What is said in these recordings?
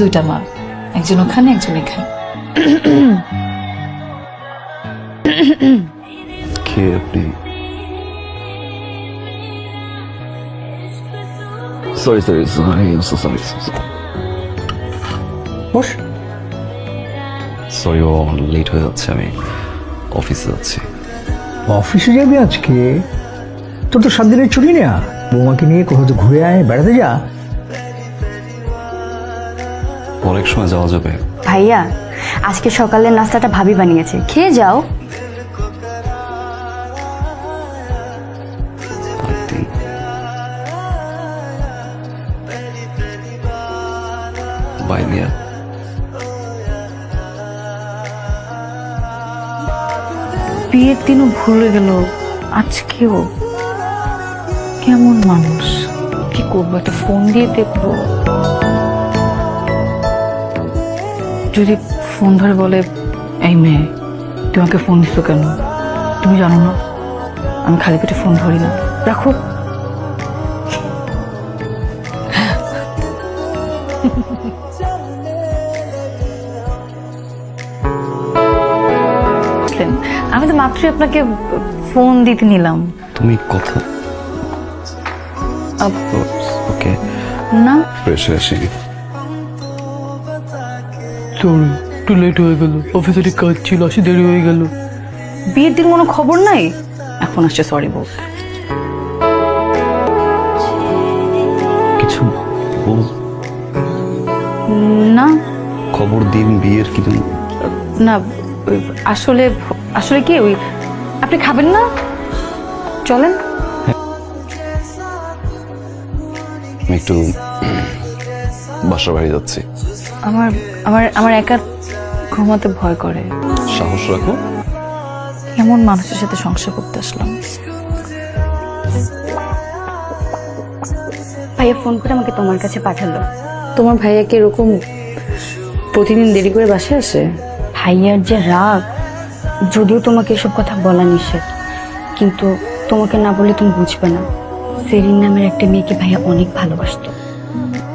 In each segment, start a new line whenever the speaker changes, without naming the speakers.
দুইটা মা একজন ওখানে একজন এখানে।
কে আপনি? Sorry sorry sorry sorry
boss.
Sorry ও লেট হয়ে যাচ্ছে আমি অফিসে যাচ্ছি।
অফিসে যাবি আজকে? তোর তো সাত দিনের ছুটি নেয়া বৌমাকে নিয়ে কোথাও তো ঘুরে আয় বেড়াতে যা।
অনেক সময় যাওয়া যাবে।
ভাইয়া আজকে সকালের নাস্তাটা ভাবি বানিয়েছে। খেয়ে যাও।
বাই
বিয়ের দিনও ভুলে গেল। আজকেও কেমন মানুষ। কি করব একটা ফোন দিয়ে দেখব। যদি ফোন ধরে বলে এই মেয়ে তুমি আমাকে ফোন দিছো কেন? তুমি জানো না আমি খালি পেটে ফোন ধরি না। রাখো বুঝলেন? আমি তো মাত্রই আপনাকে ফোন দিতে নিলাম।
তুমি কথা ওকে?
না।
ফ্রেশ হয়ে
সরি একটু লেট হয়ে গেল। অফিসের কাজ ছিল আসি দেরি হয়ে গেল।
বিয়ের দিন কোনো খবর নাই? এখন আসছে সরি বল
কিছু বল।
না।
খবর দিন বিয়ের কি তুমি
না ওই আসলে আসলে কি ওই আপনি খাবেন না? চলেন।
আমি একটু বাসা বাড়ি যাচ্ছি।
আমার আমার আমার একা ঘুমাতে ভয় করে।
সাহস রাখো।
এমন মানুষের সাথে সংসার করতে আসলাম।
ভাইয়া ফোন করে আমাকে তোমার কাছে পাঠালো।
তোমার ভাইয়াকে এরকম প্রতিদিন দেরি করে বাসায় আসে?
ভাইয়ার যে রাগ যদিও তোমাকে এসব কথা বলা নিষেধ কিন্তু তোমাকে না বললে তুমি বুঝবে না। সেরিন নামের একটা মেয়েকে ভাইয়া অনেক ভালোবাসতো।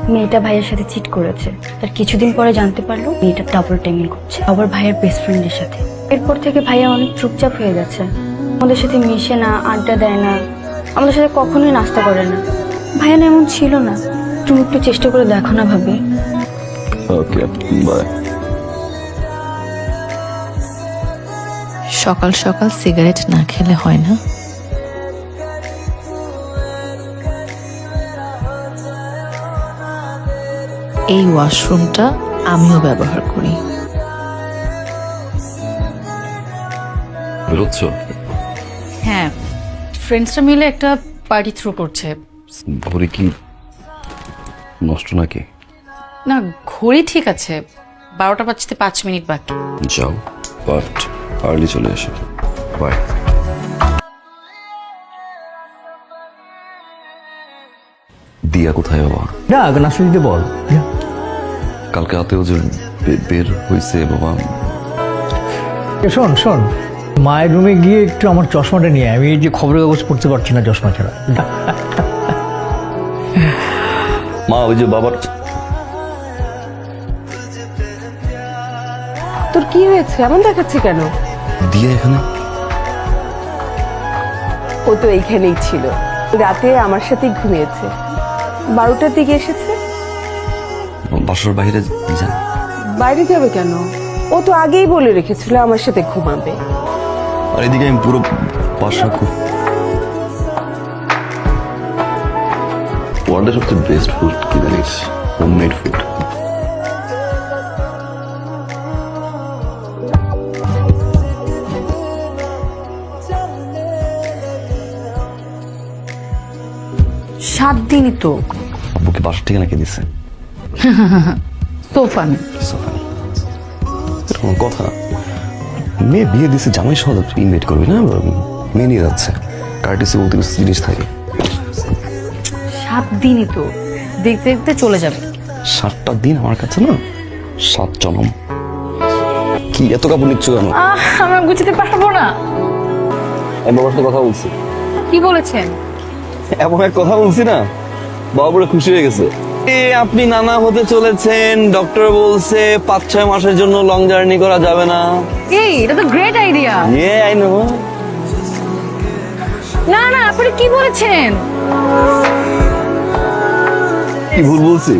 মেয়েটা ভাইয়ের সাথে চিট করেছে। তার কিছুদিন পরে জানতে পারল মেয়েটা ডাবল টেঙ্গেল করছে। আবার ভাইয়ের বেস্ট ফ্রেন্ডের সাথে। এরপর থেকে ভাইয়া অনেক চুপচাপ হয়ে গেছে। আমাদের সাথে মিশে না আড্ডা দেয় না। আমাদের সাথে কখনোই নাস্তা করে না। ভাইয়া না এমন ছিল না। তুমি একটু চেষ্টা করে দেখো না ভাবি।
ওকে বাই
সকাল সকাল সিগারেট না খেলে হয় না। এই ওয়াশরুমটা আমিও ব্যবহার করি।
বেরোচ্ছ
হ্যাঁ ফ্রেন্ডসরা মিলে একটা পার্টি থ্রো করছে।
ঘড়ি কি? নষ্ট নাকি?
না ঘড়ি ঠিক আছে। বারোটা বাজতে পাঁচ মিনিট বাকি।
যাও বাট আর্লি চলে এসো। বাই দিয়া কোথায় বাবা?
নাস্তা দিতে বল। যা।
কালকে রাতেও যে বের হয়েছে বাবা।
শোন শোন। মায়ের রুমে গিয়ে একটু আমার চশমাটা নিয়ে আমি এই যে খবরের কাগজ পড়তে পারছি না চশমা ছাড়া।
মা ওই যে বাবার
তোর কি হয়েছে? এমন দেখাচ্ছে কেন?
দিয়া এখানে।
ও তো এইখানেই ছিল। রাতে আমার সাথেই ঘুমিয়েছে। বারোটার দিকে এসেছে।
বাসার বাইরে যান
বাইরে যাবে কেন? ও তো আগেই বলে রেখেছিল আমার সাথে ঘুমাবে।
আর এদিকে আমি পুরো বাসা খুব ওয়ার্ল্ডের সবচেয়ে বেস্ট ফুড কি জানিস? হোমমেড ফুড
সাত দিনই তো।
আব্বুকে বাসার ঠিকানা কে দিচ্ছে কথা। মেয়ে বিয়ে দিছে জামাই সহ ইনভাইট করবি না? মেয়ে নিয়ে যাচ্ছে। কার্টিসি কিছু জিনিস থাকে।
সাত দিনই তো। দেখতে দেখতে চলে যাবে।
সাতটা দিন আমার কাছে না সাত জনম। কি এত কাপড় নিচ্ছ কেন?
আমরা গুছাতে পারব না।
বাবার সাথে কথা বলছি।
কি বলেছেন?
এমন এক কথা বলছি না বাবা পুরো খুশি হয়ে গেছে। আপনি নানা হতে চলেছেন। ডক্টর বলছে পাঁচ ছয় মাসের জন্য লং জার্নি করা যাবে না।
এই এটা তো গ্রেট আইডিয়া
ইয়ে আই নো
না না আপনি কি বলেছেন?
কি ভুল বলছি?